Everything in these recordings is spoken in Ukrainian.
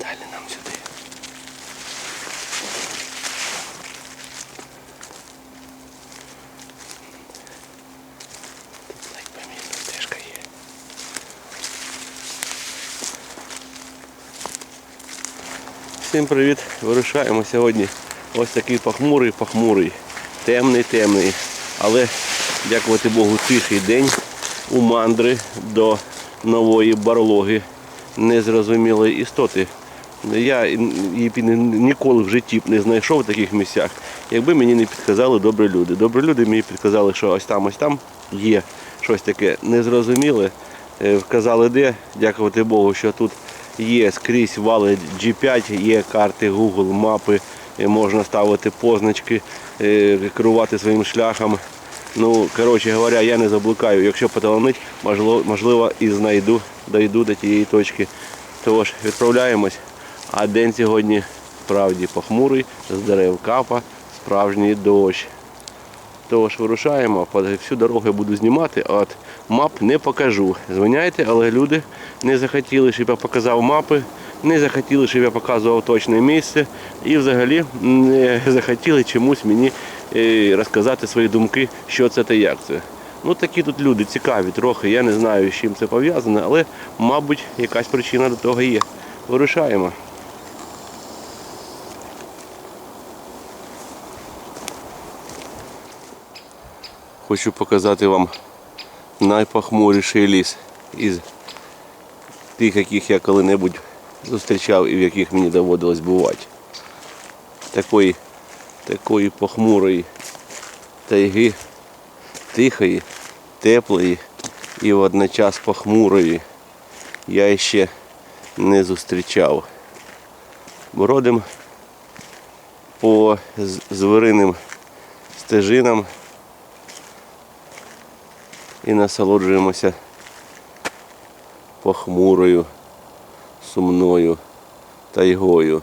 Далі нам сюди. Тут ледь помітно стежка. Всім привіт! Вирушаємо сьогодні. Ось такий похмурий, похмурий, темний, темний. Але, дякувати Богу, тихий день у мандри до нової барлоги незрозумілої істоти. Я її ніколи в житті б не знайшов в таких місцях, якби мені не підказали добрі люди. Добрі люди мені підказали, що ось там, ось там є щось таке незрозуміле. Е, Вказали де, дякувати Богу, що тут є скрізь вали G5, є карти Google, мапи, е, можна ставити позначки, е, керувати своїм шляхом. Ну, коротше говоря, я не заблукаю. Якщо поталанить, можливо, можливо і знайду, дойду до тієї точки. Тож, відправляємось. А день сьогодні справді похмурий, з дерев капа, справжній дощ. Тож вирушаємо, всю дорогу я буду знімати, а от мап не покажу. Звиняйте, але люди не захотіли, щоб я показав мапи, не захотіли, щоб я показував точне місце і взагалі не захотіли чомусь мені е, розказати свої думки, що це та як це. Ну такі тут люди цікаві трохи, я не знаю, з чим це пов'язано, але, мабуть, якась причина до того є. Вирушаємо. Хочу показати вам найпохмуріший ліс із тих, яких я коли-небудь зустрічав і в яких мені доводилось бувати. Такої, такої похмурої тайги, тихої, теплої і водночас похмурої я ще не зустрічав. Бродим по з- звіриним стежинам і насолоджуємося похмурою, сумною тайгою.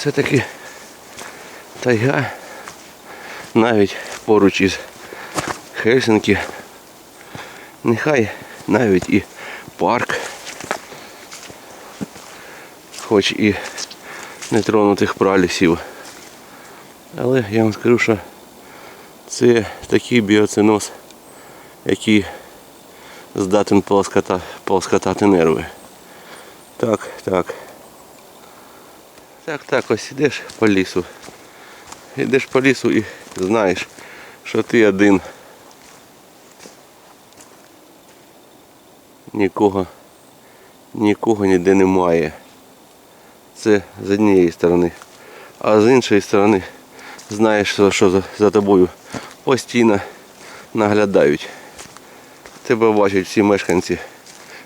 Все-таки тайга навіть поруч із Хельсинки. Нехай навіть і парк. Хоч і нетронутих пралісів. Але я вам скажу, що це такий біоциноз, який здатен полоската, полоскатати нерви. Так, так. Так, ось ідеш по лісу. Йдеш по лісу і знаєш, що ти один. Нікого, нікого ніде немає. Це з однієї сторони. А з іншої сторони знаєш, що за, за тобою постійно наглядають. Тебе бачать всі мешканці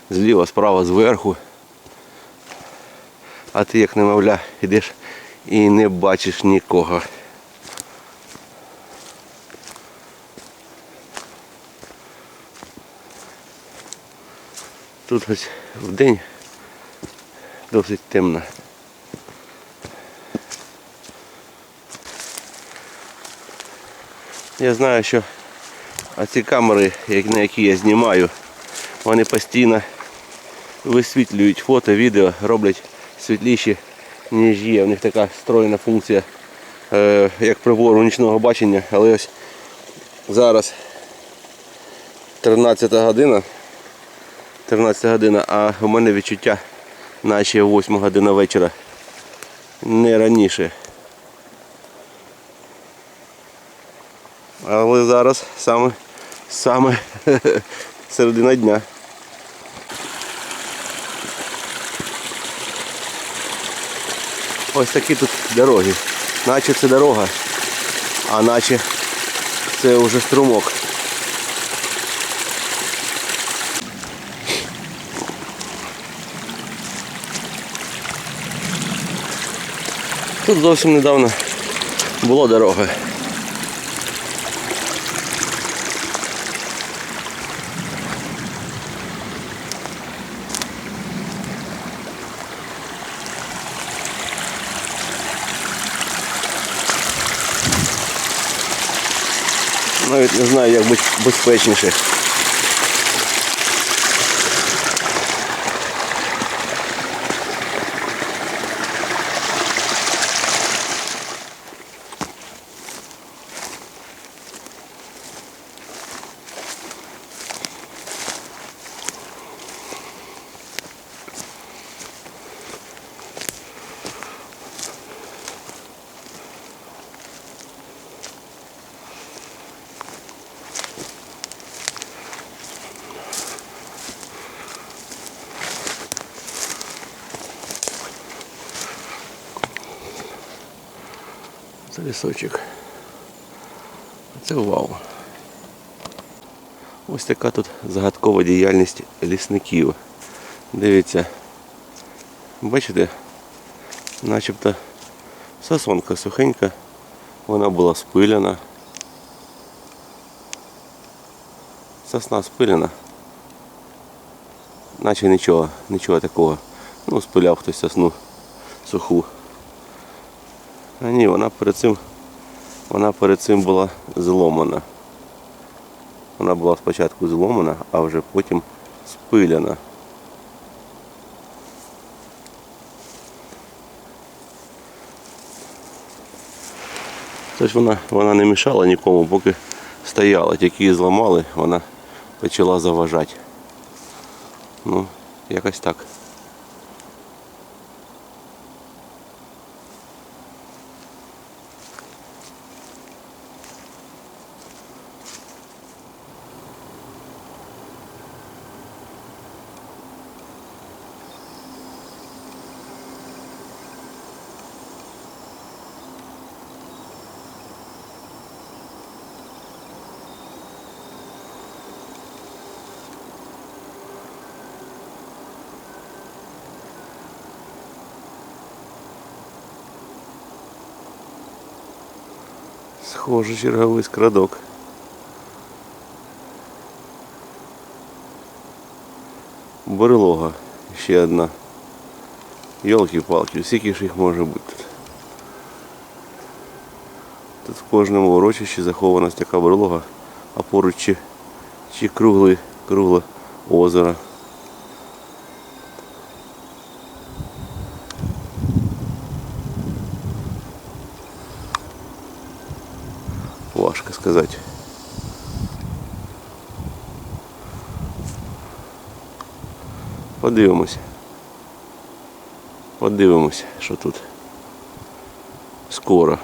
зліва, справа, зверху. А ти як немовля йдеш і не бачиш нікого. Тут ось в день досить темно. Я знаю, що ці камери, на які я знімаю, вони постійно висвітлюють фото, відео, роблять світліші, ніж є. У них така встроєна функція, е, як прибору нічного бачення, але ось зараз 13 година. 13 година, а у мене відчуття наче 8 година вечора. Не раніше. Але зараз саме, саме середина дня. Ось такі тут дороги. Наче це дорога, а наче це вже струмок. Тут зовсім недавно була дорога. Навіть не знаю, як бути безпечніше. Це лісочок. Це вау. Ось така тут загадкова діяльність лісників. Дивіться. Бачите? Начебто сосонка сухенька. Вона була спилена. Сосна спилена. Наче нічого, нічого такого. Ну, спиляв хтось сосну суху. А ні, вона перед цим, вона перед цим була зломана. Вона була спочатку зломана, а вже потім спиляна. Тож вона, вона не мішала нікому, поки стояла. Тільки її зламали, вона почала заважати. Ну, якось так. Схоже, черговий скрадок. Берлога ще одна. Йолки-палки, скільки ж їх може бути тут. Тут в кожному урочищі захована така берлога, а поруч чи, чи кругле, кругле озеро. Важко сказати. Подивимося. Подивимося, що тут скоро.